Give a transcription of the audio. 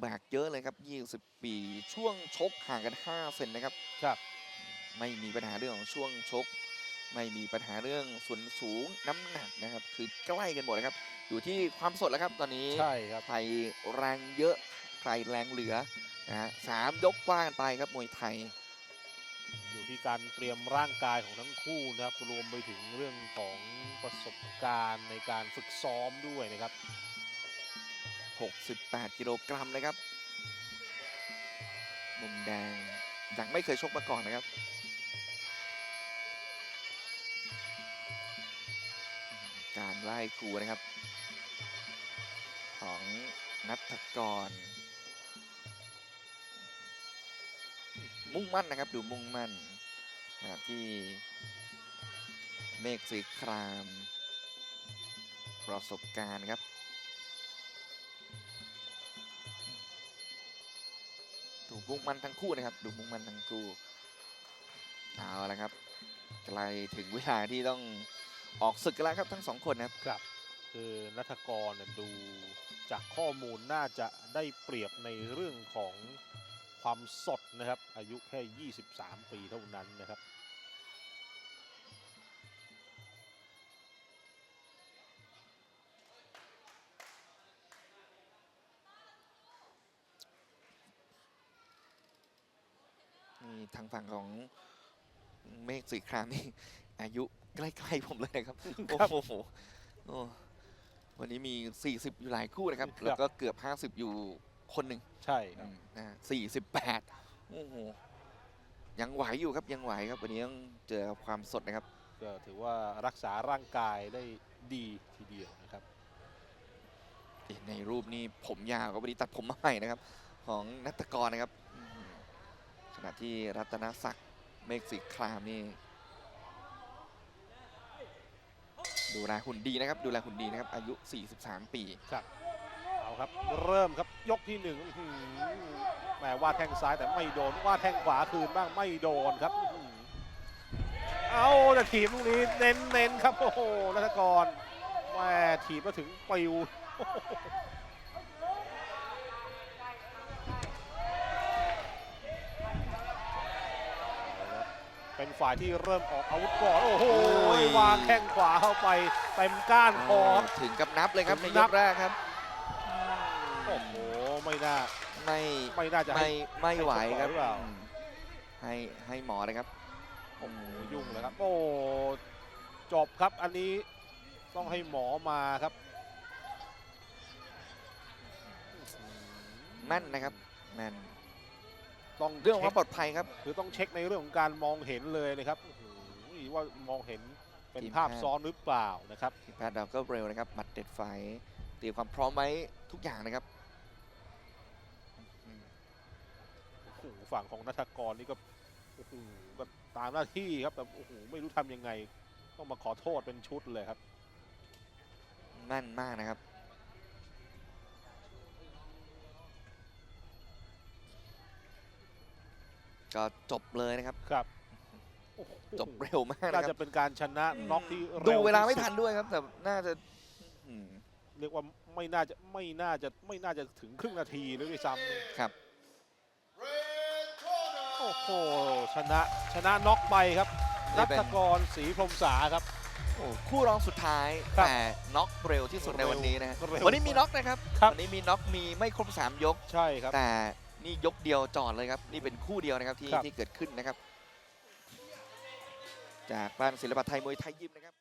แบกเยอะเลยครับ 20 ปี ช่วงชกห่างกัน 5 เซนนะครับ ครับ ไม่มีปัญหาเรื่องของช่วงชก ไม่มีปัญหาเรื่องส่วนสูงน้ำหนักนะครับ คือใกล้กันหมดนะครับ อยู่ที่ความสดแล้วครับตอนนี้ใช่ครับ ใครแรงเยอะ ใครแรงเหลือนะฮะสามยกกว้างไปครับมวยไทย อยู่ที่การเตรียมร่างกายของทั้งคู่นะครับ รวมไปถึงเรื่องของประสบการณ์ในการฝึกซ้อมด้วยนะครับ 68 กิโลกรัมนะครับ มุมแดงยังไม่เคยชกมาก่อนนะครับ การไล่ครูนะครับ ของนัทกร มุ่งมั่นนะครับ ดูมุ่งมั่นนะครับที่เมฆสีคราม ประสบการณ์ครับ มุ่งมันทั้งคู่นะครับ ดูมุ่งมันทั้งคู่เอาละครับใกล้ถึงเวลาที่ต้องออกศึกกันแล้วครับทั้งสองคนนะครับครับ คือนัทกรเนี่ยดูจากข้อมูลน่าจะได้เปรียบในเรื่องของความสดนะครับ อายุแค่ 23 ปีเท่านั้นนะครับ ทางฝั่งของเมฆสีครามนี่ อายุใกล้ๆผมเลยนะครับครับโอ้โหโอ้วันนี้มี 40 อยู่หลายคู่นะครับครับ แล้วก็เกือบ 50 อยู่คนหนึ่งใช่ครับนะ48 โอ้โห ยังไหวอยู่ครับยังไหวครับ วันนี้ต้องเจอกับความสดนะครับ ก็ถือว่ารักษาร่างกายได้ดีทีเดียวนะครับ ในรูปนี้ผมยาวครับวันนี้ตัดผมมาใหม่นะครับ ของนัตกรนะครับอื้อหือ ขณะที่รัตนศักดิ์เมฆสีครามนี่ดูแลหุ่นดีนะครับ ดูแลหุ่นดีนะครับ อายุ 43 ปีครับเอาครับ เริ่มครับยกที่หนึ่งแหมว่าดแทงซ้ายแต่ไม่โดนว่าดแทงขวาคืนบ้างไม่โดนครับอื้อหือเอาแต่ถีบลูกนี้เน้นเน้นๆครับ โอ้โหนัทกรแหมถีบมาถึงปิว เป็นฝ่ายที่เริ่มออกอาวุธก่อนโอ้โหโอ้ย วางแข้งขวาเข้าไปเต็มก้านคอ ถึงกับนับเลยครับถึในงยนับ กแรกครับ โอ้โหไม่น่าไม่ไม่น่าจะให้ ไม่ไม่ไหวครับให้ชกต่อหรือเปล่า อืมให้ให้หมอนะครับโอ้โหยุ่งเลยครับ โอ้จบครับอันนี้ต้องให้หมอมาครับแม่นนะครับแม่น ต้องเรื่องของคช็วามปลอดภัยครับ คือต้องเช็คในเรื่องของการมองเห็นเลยนะครับโอ้โหว่ามองเห็นเป็นทีมภาพแพทย์ซ้อนหรือเปล่านะครับทีมแพทย์เราก็เร็วนะครับหมัดเด็ดไฟเตรียมความพร้อมไว้ทุกอย่างนะครับอืมโอ้โหฝั่งของนัทกรนี่ก็โอ้โหก็ตามหน้าที่ครับแต่โอ้โหไม่รู้ทำยังไง ต้องมาขอโทษเป็นชุดเลยครับแม่นมากนะครับ ก็จบเลยนะครับ ครับโอ้โหจบเร็วมากน่านะคจะรับเป็นการชนะน็อกที่ดูร็เวลาไม่ที่สุทันด้วยครับ แต่น่าจะอืม เรียกว่าไม่น่าจะไม่น่าจะไม่น่าจะถึงครึ่งนาทีเลยด้วยซ้ำครับ โอ้โหชนะชนะน็อกไปครับนี่นัเป็นทกรศรีพรหมสาครับ โอ้คู่รองสุดท้ายครับแต่น็อกเร็วที่สุดในวันนี้นะฮะเร็ววันนี้มีน็อกนะครับ ครับ วันนี้มีน็อกมีไม่ครบสามยก ใช่ครับ แต่ นี่ยกเดียวจอดเลยครับ นี่เป็นคู่เดียวนะครับที่ครับ ที่เกิดขึ้นนะครับ จากบ้านศิลปะไทยมวยไทยยิมนะครับ